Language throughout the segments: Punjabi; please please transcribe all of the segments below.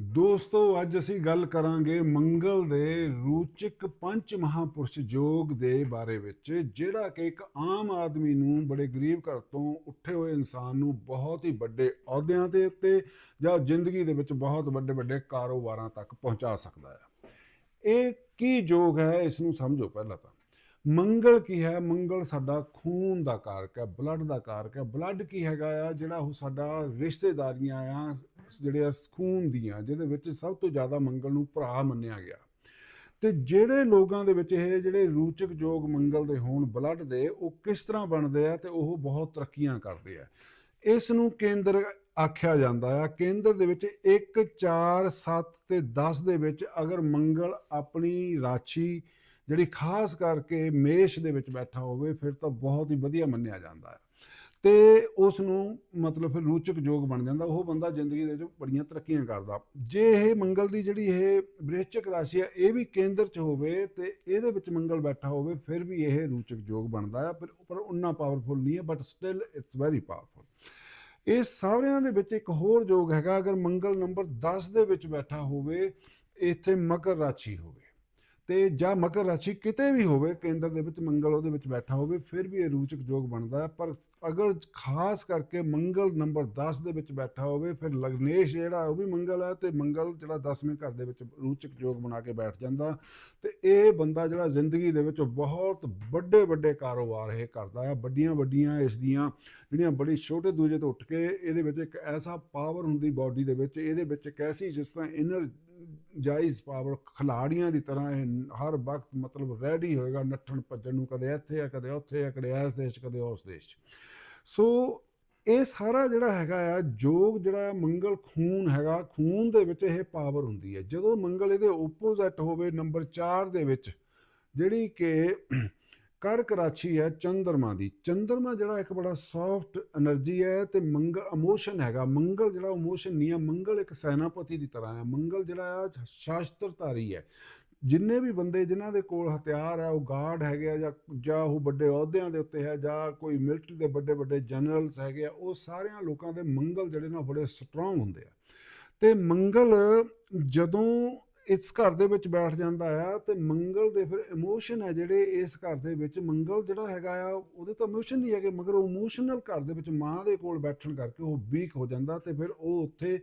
ਦੋਸਤੋ, ਅੱਜ ਅਸੀਂ ਗੱਲ ਕਰਾਂਗੇ ਮੰਗਲ ਦੇ ਰੂਚਿਕ ਪੰਜ ਮਹਾਪੁਰਸ਼ ਯੋਗ ਦੇ ਬਾਰੇ ਵਿੱਚ, ਜਿਹੜਾ ਕਿ ਇੱਕ ਆਮ ਆਦਮੀ ਨੂੰ ਬੜੇ ਗਰੀਬ ਘਰ ਤੋਂ ਉੱਠੇ ਹੋਏ ਇਨਸਾਨ ਨੂੰ ਬਹੁਤ ਹੀ ਵੱਡੇ ਅਹੁਦਿਆਂ ਦੇ ਉੱਤੇ ਜਾਂ ਜ਼ਿੰਦਗੀ ਦੇ ਵਿੱਚ ਬਹੁਤ ਵੱਡੇ ਵੱਡੇ ਕਾਰੋਬਾਰਾਂ ਤੱਕ ਪਹੁੰਚਾ ਸਕਦਾ ਹੈ। ਇਹ ਕੀ ਯੋਗ ਹੈ? ਇਸ ਨੂੰ ਸਮਝੋ ਪਹਿਲਾਂ ਤਾਂ। ਮੰਗਲ ਕੀ ਹੈ? ਮੰਗਲ ਸਾਡਾ ਖੂਨ ਦਾ ਕਾਰਕ ਹੈ ਬਲੱਡ ਦਾ ਕਾਰਕ ਹੈ। ਬਲੱਡ ਕੀ ਹੈਗਾ ਆ? ਜਿਹੜਾ ਉਹ ਸਾਡਾ ਰਿਸ਼ਤੇਦਾਰੀਆਂ ਆ, ਜਿਹੜੇ ਆ ਖੂਨ ਦੀਆਂ, ਜਿਹਦੇ ਵਿੱਚ ਸਭ ਤੋਂ ਜ਼ਿਆਦਾ ਮੰਗਲ ਨੂੰ ਭਰਾ ਮੰਨਿਆ ਗਿਆ। ਤੇ ਜਿਹੜੇ ਲੋਕਾਂ ਦੇ ਵਿੱਚ ਇਹ ਜਿਹੜੇ ਰੂਚਕ ਯੋਗ ਮੰਗਲ ਦੇ ਹੋਣ ਬਲੱਡ ਦੇ, ਉਹ ਕਿਸ ਤਰ੍ਹਾਂ ਬਣਦੇ ਆ ਤੇ ਉਹ ਬਹੁਤ ਤਰੱਕੀਆਂ ਕਰਦੇ ਆ। ਇਸ ਨੂੰ ਕੇਂਦਰ ਆਖਿਆ ਜਾਂਦਾ ਆ। ਕੇਂਦਰ ਦੇ ਵਿੱਚ 1 4 7 ਤੇ 10 ਦੇ ਵਿੱਚ ਅਗਰ ਮੰਗਲ ਆਪਣੀ ਰਾਸ਼ੀ ਜਿਹੜੀ ਖਾਸ ਕਰਕੇ ਮੇਸ਼ ਦੇ ਵਿੱਚ ਬੈਠਾ ਹੋਵੇ, ਫਿਰ ਤਾਂ ਬਹੁਤ ਹੀ ਵਧੀਆ ਮੰਨਿਆ ਜਾਂਦਾ ਹੈ। ਤੇ ਉਸ ਨੂੰ ਮਤਲਬ ਫਿਰ ਰੂਚਕ ਯੋਗ ਬਣ ਜਾਂਦਾ। ਉਹ ਬੰਦਾ ਜ਼ਿੰਦਗੀ ਦੇ ਵਿੱਚ ਬੜੀਆਂ ਤਰੱਕੀਆਂ ਕਰਦਾ। ਜੇ ਇਹ ਮੰਗਲ ਦੀ ਜਿਹੜੀ ਇਹ ਬ੍ਰਿਸ਼ਚਕ ਰਾਸ਼ੀ ਹੈ, ਇਹ ਵੀ ਕੇਂਦਰ 'ਚ ਹੋਵੇ ਤੇ ਇਹਦੇ ਵਿੱਚ ਮੰਗਲ ਬੈਠਾ ਹੋਵੇ, ਫਿਰ ਵੀ ਇਹ ਰੂਚਕ ਯੋਗ ਬਣਦਾ ਹੈ। ਪਰ ਪਰ ਉਨਾ ਪਾਵਰਫੁਲ ਨਹੀਂ ਹੈ but still it's very powerful ਇਹ ਸਾਰਿਆਂ ਦੇ ਵਿੱਚ ਇੱਕ ਹੋਰ ਯੋਗ ਹੈਗਾ। ਅਗਰ ਮੰਗਲ ਨੰਬਰ 10 ਦੇ ਵਿੱਚ ਬੈਠਾ ਹੋਵੇ, ਇੱਥੇ ਮਕਰ ਰਾਸ਼ੀ ਹੋਵੇ। ਤੇ ਜਾਂ ਮਕਰ ਰਾਸ਼ੀ ਕਿਤੇ ਵੀ ਹੋਵੇ, ਕੇਂਦਰ ਦੇ ਵਿੱਚ, ਮੰਗਲ ਉਹਦੇ ਵਿੱਚ ਬੈਠਾ ਹੋਵੇ, ਫਿਰ ਵੀ ਇਹ ਰੂਚਕ ਯੋਗ ਬਣਦਾ ਹੈ। ਪਰ ਅਗਰ ਖਾਸ ਕਰਕੇ ਮੰਗਲ ਨੰਬਰ 10 ਦੇ ਵਿੱਚ ਬੈਠਾ ਹੋਵੇ, ਫਿਰ ਲਗਨੇਸ਼ ਜਿਹੜਾ ਉਹ ਵੀ ਮੰਗਲ ਹੈ ਤੇ ਮੰਗਲ ਜਿਹੜਾ 10ਵੇਂ ਘਰ ਦੇ ਵਿੱਚ ਰੂਚਕ ਯੋਗ ਬਣਾ ਕੇ ਬੈਠ ਜਾਂਦਾ। ਤੇ ਇਹ ਬੰਦਾ ਜਿਹੜਾ ਜ਼ਿੰਦਗੀ ਦੇ ਵਿੱਚ ਬਹੁਤ ਵੱਡੇ ਵੱਡੇ ਕਾਰੋਬਾਰ ਇਹ ਕਰਦਾ ਹੈ। ਵੱਡੀਆਂ ਵੱਡੀਆਂ ਇਸ ਦੀਆਂ ਜਿਹੜੀਆਂ ਬੜੀ ਛੋਟੇ ਦੂਜੇ ਤੋਂ ਉੱਠ ਕੇ ਇਹਦੇ ਵਿੱਚ ਇੱਕ ਐਸਾ ਪਾਵਰ ਹੁੰਦੀ ਬਾਡੀ ਦੇ ਵਿੱਚ, ਇਹਦੇ ਵਿੱਚ ਇੱਕ ਐਸੀ ਜਿਸ ਤਰ੍ਹਾਂ ਇਨਰ ਜਾਇਜ਼ ਪਾਵਰ ਖਿਲਾੜੀਆਂ ਦੀ ਤਰ੍ਹਾਂ ਇਹ ਹਰ ਵਕਤ ਮਤਲਬ ਰੈਡੀ ਹੋਏਗਾ ਨੱਠਣ ਭੱਜਣ ਨੂੰ, ਕਦੇ ਇੱਥੇ ਆ, ਕਦੇ ਉੱਥੇ ਆ, ਕਦੇ ਇਸ ਦੇਸ਼, ਕਦੇ ਉਸ ਦੇਸ਼। 'ਚ ਸੋ ਇਹ ਸਾਰਾ ਜਿਹੜਾ ਹੈਗਾ ਆ, ਜੋਗ ਜਿਹੜਾ ਮੰਗਲ ਖੂਨ ਹੈਗਾ, ਖੂਨ ਦੇ ਵਿੱਚ ਇਹ ਪਾਵਰ ਹੁੰਦੀ ਹੈ। ਜਦੋਂ ਮੰਗਲ ਇਹਦੇ ਆਪੋਜ਼ਿਟ ਹੋਵੇ, ਨੰਬਰ 4 ਦੇ ਵਿੱਚ, ਜਿਹੜੀ ਕਿ ਕਰ ਕਰਾਚੀ ਹੈ ਚੰਦਰਮਾ ਦੀ। ਚੰਦਰਮਾ ਜਿਹੜਾ ਇੱਕ ਬੜਾ ਸੌਫਟ એનર્ਜੀ ਹੈ ਤੇ ਮੰਗ ਅਮੋਸ਼ਨ ਹੈਗਾ। ਮੰਗਲ ਜਿਹੜਾ ਇਮੋਸ਼ਨ ਨਹੀਂ ਹੈ, ਮੰਗਲ ਇੱਕ ਸੈਨਾਪਤੀ ਦੀ ਤਰ੍ਹਾਂ ਹੈ। ਮੰਗਲ ਜਿਹੜਾ ਆ ਸ਼ਾਸ਼ਤਰ ਧਾਰੀ ਹੈ। ਜਿੰਨੇ ਵੀ ਬੰਦੇ ਜਿਨ੍ਹਾਂ ਦੇ ਕੋਲ ਹਥਿਆਰ ਹੈ, ਉਹ ਗਾਰਡ ਹੈਗੇ ਆ ਜਾਂ ਜਾਂ ਉਹ ਵੱਡੇ ਅਹੁਦਿਆਂ ਦੇ ਉੱਤੇ ਹੈ ਜਾਂ ਕੋਈ ਮਿਲਟਰੀ ਦੇ ਵੱਡੇ ਵੱਡੇ ਜਨਰਲਸ ਹੈਗੇ ਆ, ਉਹ ਸਾਰਿਆਂ ਲੋਕਾਂ ਦੇ ਮੰਗਲ ਜਿਹੜੇ ਨਾ ਬੜੇ ਸਟਰੋਂਗ ਹੁੰਦੇ ਆ। ਤੇ ਮੰਗਲ ਜਦੋਂ ਇਸ ਘਰ ਦੇ ਵਿੱਚ ਬੈਠ ਜਾਂਦਾ ਆ ਤੇ ਮੰਗਲ ਦੇ ਫਿਰ ਇਮੋਸ਼ਨ ਹੈ ਜਿਹੜੇ ਇਸ ਘਰ ਦੇ ਵਿੱਚ। ਮੰਗਲ ਜਿਹੜਾ ਹੈਗਾ ਆ, ਉਹਦੇ ਤਾਂ ਇਮੋਸ਼ਨ ਨਹੀਂ ਹੈਗੇ, ਮਗਰ ਉਹ ਇਮੋਸ਼ਨਲ ਘਰ ਦੇ ਵਿੱਚ ਮਾਂ ਦੇ ਕੋਲ ਬੈਠਣ ਕਰਕੇ ਉਹ ਵੀਕ ਹੋ ਜਾਂਦਾ ਤੇ ਫਿਰ ਉਹ ਉੱਥੇ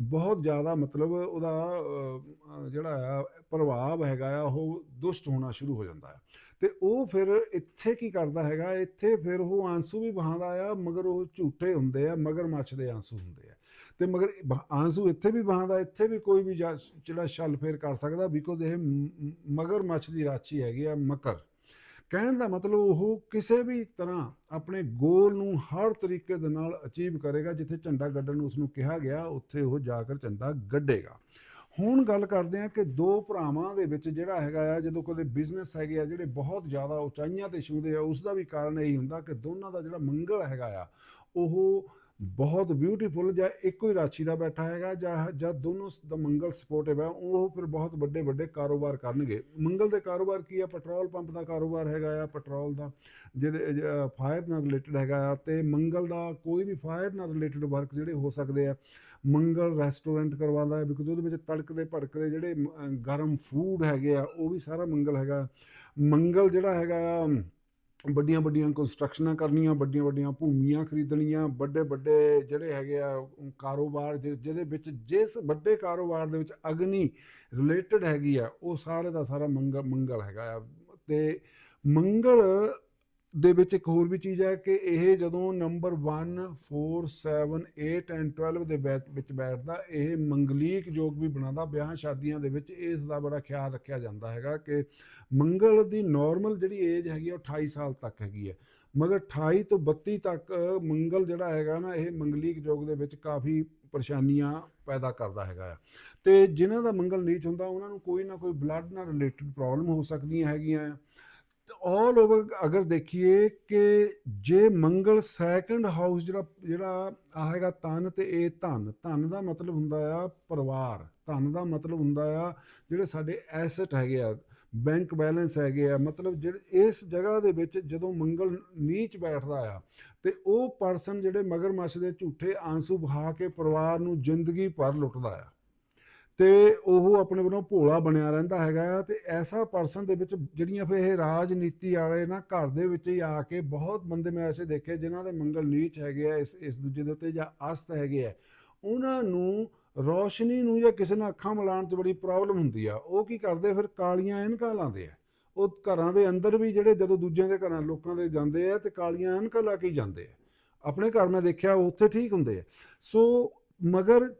ਬਹੁਤ ਜ਼ਿਆਦਾ ਮਤਲਬ ਉਹਦਾ ਜਿਹੜਾ ਆ, ਪ੍ਰਭਾਵ ਹੈਗਾ ਆ, ਉਹ ਦੁਸ਼ਟ ਹੋਣਾ ਸ਼ੁਰੂ ਹੋ ਜਾਂਦਾ ਆ। ਤੇ ਉਹ ਫਿਰ ਇੱਥੇ ਕੀ ਕਰਦਾ ਹੈਗਾ, ਇੱਥੇ ਫਿਰ ਉਹ ਆਂਸੂ ਵੀ ਬਹਾਉਂਦਾ ਆ, ਮਗਰ ਉਹ ਝੂਠੇ ਹੁੰਦੇ ਆ ਮਗਰ ਮੱਛ ਦੇ ਆਂਸੂ ਹੁੰਦੇ ਆ। ਤੇ ਮਗਰ ਆਂਸੂ ਇੱਥੇ ਵੀ ਵਹਾਉਂਦਾ ਇੱਥੇ ਵੀ ਕੋਈ ਵੀ ਜਾ- ਛਲ ਫੇਰ ਕਰ ਸਕਦਾ ਬਿਕੋਜ਼ ਇਹ ਮ- ਮਗਰ ਮੱਛ ਦੀ ਰਾਸ਼ੀ ਹੈਗੀ ਆ ਮਕਰ। ਕਹਿਣ ਦਾ ਮਤਲਬ ਉਹ ਕਿਸੇ ਵੀ ਤਰ੍ਹਾਂ ਆਪਣੇ ਗੋਲ ਨੂੰ ਹਰ ਤਰੀਕੇ ਦੇ ਨਾਲ ਅਚੀਵ ਕਰੇਗਾ, ਜਿੱਥੇ ਝੰਡਾ ਗੱਡਣ ਨੂੰ ਉਸ ਨੂੰ ਕਿਹਾ ਗਿਆ, ਉੱਥੇ ਉਹ ਜਾ ਕੇ ਝੰਡਾ ਗੱਡੇਗਾ। ਹੁਣ ਗੱਲ ਕਰਦੇ ਆ ਕਿ ਦੋ ਭਰਾਵਾਂ ਦੇ ਵਿੱਚ ਜਿਹੜਾ ਹੈਗਾ ਆ, ਜਦੋਂ ਕਦੇ ਬਿਜ਼ਨਸ ਹੈਗੇ ਆ, ਜਿਹੜੇ ਬਹੁਤ ਜ਼ਿਆਦਾ ਉਚਾਈਆਂ ਤੇ ਛੂਹਦੇ ਆ ਉਸ ਦਾ ਵੀ ਕਾਰਨ ਇਹੀ ਹੁੰਦਾ ਕਿ ਦੋਨਾਂ ਦਾ ਜਿਹੜਾ ਮੰਗਲ ਹੈਗਾ ਆ, ਉਹ ਬਹੁਤ ਬਿਊਟੀਫੁਲ ਜਾਂ ਇੱਕੋ ਹੀ ਰਾਸ਼ੀ ਦਾ ਬੈਠਾ ਹੈਗਾ, ਜਾਂ ਜਾਂ ਦੋਨੋਂ ਦਾ ਮੰਗਲ ਸਪੋਰਟਿਵ ਹੈ, ਉਹ ਫਿਰ ਬਹੁਤ ਵੱਡੇ ਵੱਡੇ ਕਾਰੋਬਾਰ ਕਰਨਗੇ। ਮੰਗਲ ਦੇ ਕਾਰੋਬਾਰ ਕੀ ਆ? ਪੈਟਰੋਲ ਪੰਪ ਦਾ ਕਾਰੋਬਾਰ ਹੈਗਾ ਆ, ਪੈਟਰੋਲ ਦਾ, ਜਿਹਦੇ ਫਾਇਰ ਨਾਲ ਰਿਲੇਟਡ ਹੈਗਾ ਆ, ਤੇ ਮੰਗਲ ਦਾ ਕੋਈ ਵੀ ਫਾਇਰ ਨਾਲ ਰਿਲੇਟਡ ਵਰਕ ਜਿਹੜੇ ਹੋ ਸਕਦੇ ਆ, ਮੰਗਲ ਰੈਸਟੋਰੈਂਟ ਕਰਵਾਉਂਦਾ ਹੈ ਬਿਕੋਜ਼ ਉਹਦੇ ਵਿੱਚ ਤੜਕਦੇ, ਭੜਕਦੇ ਜਿਹੜੇ ਗਰਮ ਫੂਡ ਹੈਗੇ ਆ, ਉਹ ਵੀ ਸਾਰਾ ਮੰਗਲ ਹੈਗਾ। ਮੰਗਲ ਜਿਹੜਾ ਹੈਗਾ ਆ ਵੱਡੀਆਂ ਵੱਡੀਆਂ ਕੰਸਟਰਕਸ਼ਨਾਂ ਕਰਨੀਆਂ ਵੱਡੀਆਂ ਵੱਡੀਆਂ ਭੂਮੀਆਂ ਖਰੀਦਣੀਆਂ ਵੱਡੇ ਵੱਡੇ ਜਿਹੜੇ ਹੈਗੇ ਆ ਕਾਰੋਬਾਰ ਜਿ- ਜਿਹਦੇ ਵਿੱਚ ਜਿਸ ਵੱਡੇ ਕਾਰੋਬਾਰ ਦੇ ਵਿੱਚ ਅਗਨੀ ਰਿਲੇਟਡ ਹੈਗੀ ਆ, ਉਹ ਸਾਰੇ ਦਾ ਸਾਰਾ ਮੰਗਲ ਮੰਗਲ ਹੈਗਾ ਆ। ਤੇ ਮੰਗਲ ਦੇ ਵਿੱਚ ਇੱਕ ਹੋਰ ਵੀ ਚੀਜ਼ ਹੈ ਕਿ ਇਹ ਜਦੋਂ ਨੰਬਰ 1 4 7 8 ਐਂਡ 12 ਦੇ ਬੈਚ- ਵਿੱਚ ਬੈਠਦਾ, ਇਹ ਮੰਗਲੀਕ ਯੋਗ ਵੀ ਬਣਾਉਂਦਾ, ਵਿਆਹ ਸ਼ਾਦੀਆਂ ਦੇ ਵਿੱਚ ਇਸ ਦਾ ਬੜਾ ਖਿਆਲ ਰੱਖਿਆ ਜਾਂਦਾ ਹੈਗਾ ਕਿ ਮੰਗਲ ਦੀ ਨਾਰਮਲ ਜਿਹੜੀ ਏਜ ਹੈਗੀ ਆ, ਉਹ 28 ਸਾਲ ਤੱਕ ਹੈਗੀ ਹੈ ਮਗਰ 28 ਤੋਂ 32 ਤੱਕ ਮੰਗਲ ਜਿਹੜਾ ਹੈਗਾ ਨਾ, ਇਹ ਮੰਗਲੀਕ ਯੋਗ ਦੇ ਵਿੱਚ ਕਾਫੀ ਪਰੇਸ਼ਾਨੀਆਂ ਪੈਦਾ ਕਰਦਾ ਹੈਗਾ ਆ। ਤੇ ਜਿਨ੍ਹਾਂ ਦਾ ਮੰਗਲ ਨੀਚ ਹੁੰਦਾ, ਉਹਨਾਂ ਨੂੰ ਕੋਈ ਨਾ ਕੋਈ ਬਲੱਡ ਨਾਲ ਰਿਲੇਟਡ ਪ੍ਰੋਬਲਮ ਹੋ ਸਕਦੀਆਂ ਹੈਗੀਆਂ ਆਲ ਓਵਰ ਅਗਰ ਦੇਖੀਏ ਕਿ ਜੇ ਮੰਗਲ ਸੈਕੰਡ ਹਾਊਸ ਜਿਹੜਾ ਜਿਹੜਾ ਆ ਹੈਗਾ ਤਨ ਤੇ ਇਹ ਧਨ ਧਨ ਦਾ ਮਤਲਬ ਹੁੰਦਾ ਆ ਪਰਿਵਾਰ, ਧਨ ਦਾ ਮਤਲਬ ਹੁੰਦਾ ਆ ਜਿਹੜੇ ਸਾਡੇ ਐਸੈਟ ਹੈਗੇ ਆ ਬੈਂਕ ਬੈਲੈਂਸ ਹੈਗੇ ਆ, ਮਤਲਬ ਜਿਹੜੇ ਇਸ ਜਗ੍ਹਾ ਦੇ ਵਿੱਚ ਜਦੋਂ ਮੰਗਲ ਨੀਚ ਬੈਠਦਾ ਆ ਤੇ ਉਹ ਪਰਸਨ ਜਿਹੜੇ ਮਗਰਮੱਛ ਦੇ ਝੂਠੇ ਆਂਸੂ ਬਹਾ ਕੇ ਪਰਿਵਾਰ ਨੂੰ ਜ਼ਿੰਦਗੀ ਭਰ ਲੁੱਟਦਾ ਆ। ਤੇ ਉਹ ਆਪਣੇ ਵੱਲੋਂ ਭੋਲਾ ਬਣਿਆ ਰਹਿੰਦਾ ਹੈਗਾ ਆ ਤੇ ਐਸਾ ਪਰਸਨ ਦੇ ਵਿੱਚ ਜਿਹੜੀਆਂ ਫਿਰ ਇਹ ਰਾਜਨੀਤੀ ਵਾਲੇ ਨਾ ਘਰ ਦੇ ਵਿੱਚ ਹੀ ਆ ਕੇ ਬਹੁਤ ਬੰਦੇ ਮੈਂ ਐਸੇ ਦੇਖੇ ਜਿਨ੍ਹਾਂ ਦੇ ਮੰਗਲ ਨੀਚ ਹੈਗੇ ਆ, ਇਸ ਇਸ ਦੂਜੇ ਦੇ ਉੱਤੇ ਜਾਂ ਅਸਤ ਹੈਗੇ ਆ। ਉਹਨਾਂ ਨੂੰ ਰੋਸ਼ਨੀ ਨੂੰ ਜਾਂ ਕਿਸੇ ਨਾਲ ਅੱਖਾਂ ਮਿਲਾਉਣ 'ਚ ਬੜੀ ਪ੍ਰੋਬਲਮ ਹੁੰਦੀ ਆ। ਉਹ ਕੀ ਕਰਦੇ ਫਿਰ ਕਾਲੀਆਂ ਐਨਕਾਂ ਲਾਉਂਦੇ ਆ। ਉਹ ਘਰਾਂ ਦੇ ਅੰਦਰ ਵੀ ਜਿਹੜੇ ਜਦੋਂ ਦੂਜਿਆਂ ਦੇ ਘਰਾਂ ਲੋਕਾਂ ਦੇ ਜਾਂਦੇ ਆ ਤੇ ਕਾਲੀਆਂ ਐਨਕਾਂ ਲਾ ਕੇ ਹੀ ਜਾਂਦੇ ਆ। ਆਪਣੇ ਘਰ ਮੈਂ ਦੇਖਿਆ ਉੱਥੇ ਠੀਕ ਹੁੰਦੇ ਆ। ਸੋ ਮਗਰ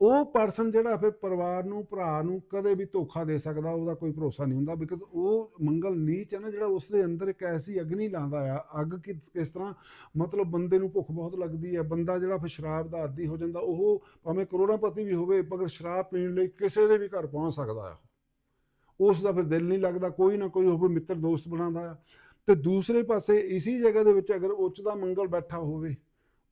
ਉਹ ਪਰਸਨ ਜਿਹੜਾ ਫਿਰ ਪਰਿਵਾਰ ਨੂੰ, ਭਰਾ ਨੂੰ ਕਦੇ ਵੀ ਧੋਖਾ ਦੇ ਸਕਦਾ, ਉਹਦਾ ਕੋਈ ਭਰੋਸਾ ਨਹੀਂ ਹੁੰਦਾ ਬਿਕਾਜ਼ ਉਹ ਮੰਗਲ ਨੀਚ ਹੈ ਨਾ, ਜਿਹੜਾ ਉਸ ਦੇ ਅੰਦਰ ਇੱਕ ਐਸੀ ਅਗਨੀ ਲਾਉਂਦਾ ਆ, ਅੱਗ ਕਿ ਕਿਸ ਤਰ੍ਹਾਂ ਮਤਲਬ ਬੰਦੇ ਨੂੰ ਭੁੱਖ ਬਹੁਤ ਲੱਗਦੀ ਹੈ, ਬੰਦਾ ਜਿਹੜਾ ਫਿਰ ਸ਼ਰਾਬ ਦਾ ਆਦੀ ਹੋ ਜਾਂਦਾ, ਉਹ ਭਾਵੇਂ ਕਰੋੜਾਪਤੀ ਵੀ ਹੋਵੇ, ਮਗਰ ਸ਼ਰਾਬ ਪੀਣ ਲਈ ਕਿਸੇ ਦੇ ਵੀ ਘਰ ਪਹੁੰਚ ਸਕਦਾ ਆ। ਉਸ ਦਾ ਫਿਰ ਦਿਲ ਨਹੀਂ ਲੱਗਦਾ, ਕੋਈ ਨਾ ਕੋਈ ਹੋਵੇ ਮਿੱਤਰ ਦੋਸਤ ਬਣਾਉਂਦਾ ਆ। ਤੇ ਦੂਸਰੇ ਪਾਸੇ ਇਸੀ ਜਗ੍ਹਾ ਦੇ ਵਿੱਚ ਅਗਰ ਉੱਚ ਦਾ ਮੰਗਲ ਬੈਠਾ ਹੋਵੇ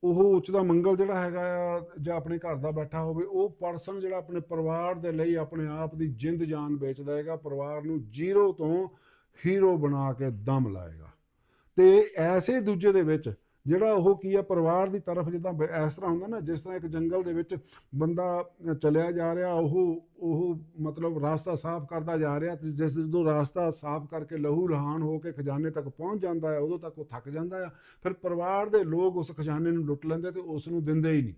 ਉਹ ਉੱਚ ਦਾ ਮੰਗਲ ਜਿਹੜਾ ਹੈਗਾ ਆ, ਜਾਂ ਆਪਣੇ ਘਰ ਦਾ ਬੈਠਾ ਹੋਵੇ, ਉਹ ਪਰਸਨ ਜਿਹੜਾ ਆਪਣੇ ਪਰਿਵਾਰ ਦੇ ਲਈ ਆਪਣੇ ਆਪ ਦੀ ਜਿੰਦ ਜਾਨ ਵੇਚਦਾ ਹੈਗਾ, ਪਰਿਵਾਰ ਨੂੰ ਜ਼ੀਰੋ ਤੋਂ ਹੀਰੋ ਬਣਾ ਕੇ ਦਮ ਲਾਏਗਾ। ਤੇ ਐਸੇ ਦੂਜੇ ਦੇ ਵਿੱਚ ਜਿਹੜਾ ਉਹ ਕੀ ਆ, ਪਰਿਵਾਰ ਦੀ ਤਰਫ ਜਿੱਦਾਂ ਬ- ਇਸ ਤਰ੍ਹਾਂ ਹੁੰਦਾ ਨਾ, ਜਿਸ ਤਰ੍ਹਾਂ ਇੱਕ ਜੰਗਲ ਦੇ ਵਿੱਚ ਬੰਦਾ ਚਲਿਆ ਜਾ ਰਿਹਾ, ਉਹ ਉਹ ਮਤਲਬ ਰਾਸਤਾ ਸਾਫ਼ ਕਰਦਾ ਜਾ ਰਿਹਾ ਤੇ ਜਿਸ ਜਦੋਂ ਰਾਸਤਾ ਸਾਫ਼ ਕਰਕੇ ਲਹੂ ਲਹਾਨ ਹੋ ਕੇ ਖਜ਼ਾਨੇ ਤੱਕ ਪਹੁੰਚ ਜਾਂਦਾ ਹੈ, ਉਦੋਂ ਤੱਕ ਉਹ ਥੱਕ ਜਾਂਦਾ ਆ ਫਿਰ ਪਰਿਵਾਰ ਦੇ ਲੋਕ ਉਸ ਖਜ਼ਾਨੇ ਨੂੰ ਲੁੱਟ ਲੈਂਦੇ ਤੇ ਉਸ ਨੂੰ ਦਿੰਦੇ ਹੀ ਨਹੀਂ।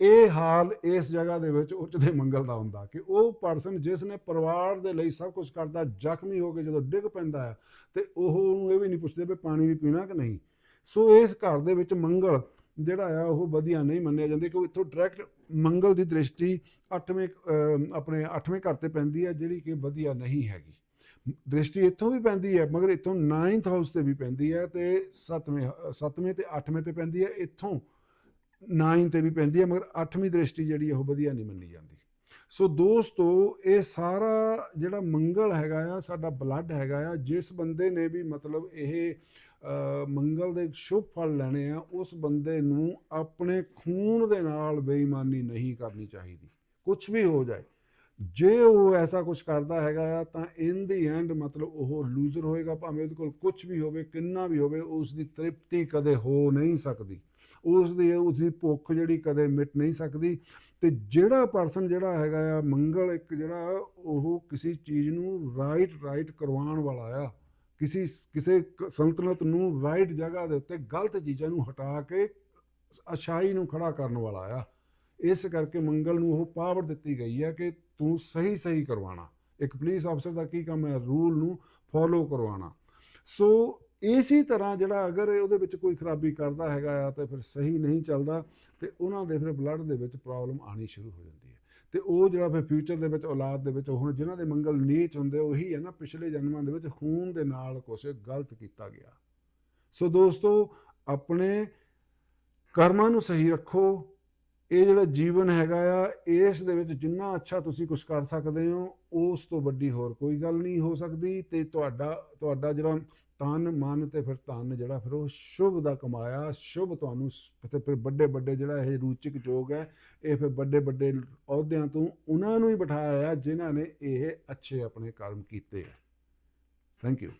ਇਹ ਹਾਲ ਇਸ ਜਗ੍ਹਾ ਦੇ ਵਿੱਚ ਉੱਚਦੇ ਮੰਗਲ ਦਾ ਹੁੰਦਾ ਕਿ ਉਹ ਪਰਸਨ ਜਿਸ ਨੇ ਪਰਿਵਾਰ ਦੇ ਲਈ ਸਭ ਕੁਝ ਕਰਦਾ, ਜ਼ਖਮੀ ਹੋ ਕੇ ਜਦੋਂ ਡਿੱਗ ਪੈਂਦਾ ਹੈ ਤੇ ਉਹ ਉਹਨੂੰ ਇਹ ਵੀ ਨਹੀਂ ਪੁੱਛਦੇ ਵੀ ਪਾਣੀ ਵੀ ਪੀਣਾ ਕਿ ਨਹੀਂ। ਸੋ ਇਸ ਘਰ ਦੇ ਵਿੱਚ ਮੰਗਲ ਜਿਹੜਾ ਆ ਉਹ ਵਧੀਆ ਨਹੀਂ ਮੰਨਿਆ ਜਾਂਦਾ ਕਿਉਂਕਿ ਇੱਥੋਂ ਡਾਇਰੈਕਟ ਮੰਗਲ ਦੀ ਦ੍ਰਿਸ਼ਟੀ 8ਵੇਂ ਆਪਣੇ 8ਵੇਂ ਘਰ ਤੇ ਪੈਂਦੀ ਹੈ ਜਿਹੜੀ ਕਿ ਵਧੀਆ ਨਹੀਂ ਹੈਗੀ। ਦ੍ਰਿਸ਼ਟੀ ਇੱਥੋਂ ਵੀ ਪੈਂਦੀ ਹੈ ਮਗਰ ਇੱਥੋਂ 9th ਹਾਊਸ ਤੇ ਵੀ ਪੈਂਦੀ ਹੈ ਤੇ 7ਵੇਂ 7ਵੇਂ ਤੇ 8ਵੇਂ ਤੇ ਪੈਂਦੀ ਹੈ ਇੱਥੋਂ 9 ਤੇ ਵੀ ਪੈਂਦੀ ਹੈ ਮਗਰ 8ਵੀਂ ਦ੍ਰਿਸ਼ਟੀ ਜਿਹੜੀ ਹੈ ਉਹ ਵਧੀਆ ਨਹੀਂ ਮੰਨੀ ਜਾਂਦੀ। ਸੋ ਦੋਸਤੋ, ਇਹ ਸਾਰਾ ਜਿਹੜਾ ਮੰਗਲ ਹੈਗਾ ਆ, ਸਾਡਾ ਬਲੱਡ ਹੈਗਾ ਆ, ਜਿਸ ਬੰਦੇ ਨੇ ਵੀ ਮਤਲਬ ਇਹ ਮੰਗਲ ਦੇ ਸ਼ੁਭ ਫਲ ਲੈਣੇ ਆ, ਉਸ ਬੰਦੇ ਨੂੰ ਆਪਣੇ ਖੂਨ ਦੇ ਨਾਲ ਬੇਈਮਾਨੀ ਨਹੀਂ ਕਰਨੀ ਚਾਹੀਦੀ ਕੁਝ ਵੀ ਹੋ ਜਾਏ। ਜੇ ਉਹ ਐਸਾ ਕੁਝ ਕਰਦਾ ਹੈਗਾ ਆ, ਤਾਂ ਇਨ ਦੀ ਐਂਡ ਮਤਲਬ ਉਹ ਲੂਜ਼ਰ ਹੋਏਗਾ, ਭਾਵੇਂ ਉਹਦੇ ਕੋਲ ਕੁਝ ਵੀ ਹੋਵੇ, ਕਿੰਨਾ ਵੀ ਹੋਵੇ ਉਸ ਦੀ ਤ੍ਰਿਪਤੀ ਕਦੇ ਹੋ ਨਹੀਂ ਸਕਦੀ। ਉਸ ਦੀ ਉਸ ਦੀ ਭੁੱਖ ਜਿਹੜੀ ਕਦੇ ਮਿਟ ਨਹੀਂ ਸਕਦੀ। ਤੇ ਜਿਹੜਾ ਪਰਸਨ ਜਿਹੜਾ ਹੈਗਾ ਆ, ਮੰਗਲ ਇੱਕ ਜਿਹੜਾ ਉਹ ਕਿਸੇ ਚੀਜ਼ ਨੂੰ ਰਾਈਟ ਰਾਈਟ ਕਰਵਾਉਣ ਵਾਲਾ ਆ ਕਿਸੇ ਕਿਸੇ ਕ- ਸੰਤੁਲਤ ਨੂੰ ਰਾਈਟ ਜਗ੍ਹਾ ਦੇ ਉੱਤੇ ਗਲਤ ਚੀਜ਼ਾਂ ਨੂੰ ਹਟਾ ਕੇ ਅਛਾਈ ਨੂੰ ਖੜਾ ਕਰਨ ਵਾਲਾ ਆ। ਇਸ ਕਰਕੇ ਮੰਗਲ ਨੂੰ ਉਹ ਪਾਵਰ ਦਿੱਤੀ ਗਈ ਹੈ ਕਿ ਤੂੰ ਸਹੀ ਸਹੀ ਕਰਵਾਉਣਾ। ਇੱਕ ਪੁਲਿਸ ਅਫਸਰ ਦਾ ਕੀ ਕੰਮ ਹੈ? ਰੂਲ ਨੂੰ ਫੋਲੋ ਕਰਵਾਉਣਾ। ਸੋ ਇਸੇ ਤਰ੍ਹਾਂ ਜਿਹੜਾ ਅਗਰ ਉਹਦੇ ਵਿੱਚ ਕੋਈ ਖਰਾਬੀ ਕਰਦਾ ਹੈਗਾ ਆ ਤੇ ਫਿਰ ਸਹੀ ਨਹੀਂ ਚੱਲਦਾ ਤੇ ਉਹਨਾਂ ਦੇ ਫਿਰ ਬਲੱਡ ਦੇ ਵਿੱਚ ਪ੍ਰੋਬਲਮ ਆਣੀ ਸ਼ੁਰੂ ਹੋ ਜਾਂਦੀ ਹੈ। ਤੇ ਉਹ ਜਿਹੜਾ ਫਿਰ ਫਿਊਚਰ ਦੇ ਵਿੱਚ, ਔਲਾਦ ਦੇ ਵਿੱਚ, ਹੁਣ ਜਿਨ੍ਹਾਂ ਦੇ ਮੰਗਲ ਨੀਚ ਹੁੰਦੇ, ਉਹੀ ਹੈ ਨਾ, ਪਿਛਲੇ ਜਨਮਾਂ ਦੇ ਵਿੱਚ ਖੂਨ ਦੇ ਨਾਲ ਕੁਛ ਗਲਤ ਕੀਤਾ ਗਿਆ। ਸੋ ਦੋਸਤੋ, ਆਪਣੇ ਕਰਮਾਂ ਨੂੰ ਸਹੀ ਰੱਖੋ। ਇਹ ਜਿਹੜਾ ਜੀਵਨ ਹੈਗਾ ਆ, ਇਸ ਦੇ ਵਿੱਚ ਜਿੰਨਾ ਅੱਛਾ ਤੁਸੀਂ ਕੁਝ ਕਰ ਸਕਦੇ ਹੋ, ਉਸ ਤੋਂ ਵੱਡੀ ਹੋਰ ਕੋਈ ਗੱਲ ਨਹੀਂ ਹੋ ਸਕਦੀ ਤੇ ਤੁਹਾਡਾ ਤੁਹਾਡਾ ਜਿਹੜਾ ਤਨ ਮਨ ਤੇ ਫਿਰ ਧਨ ਜਿਹੜਾ ਫਿਰ ਉਹ ਸ਼ੁਭ ਦਾ ਕਮਾਇਆ, ਸ਼ੁਭ ਤੁਹਾਨੂੰ ਸ- ਫਿਰ ਵੱਡੇ ਵੱਡੇ ਜਿਹੜਾ ਇਹ ਰੂਚਿਕ ਜੋਗ ਹੈ, ਇਹ ਫਿਰ ਵੱਡੇ ਵੱਡੇ ਅਹੁਦਿਆਂ ਤੋਂ ਉਹਨਾਂ ਨੂੰ ਹੀ ਬਿਠਾਇਆ ਜਿਨ੍ਹਾਂ ਨੇ ਇਹ ਅੱਛੇ ਆਪਣੇ ਕਰਮ ਕੀਤੇ ਆ। Thank you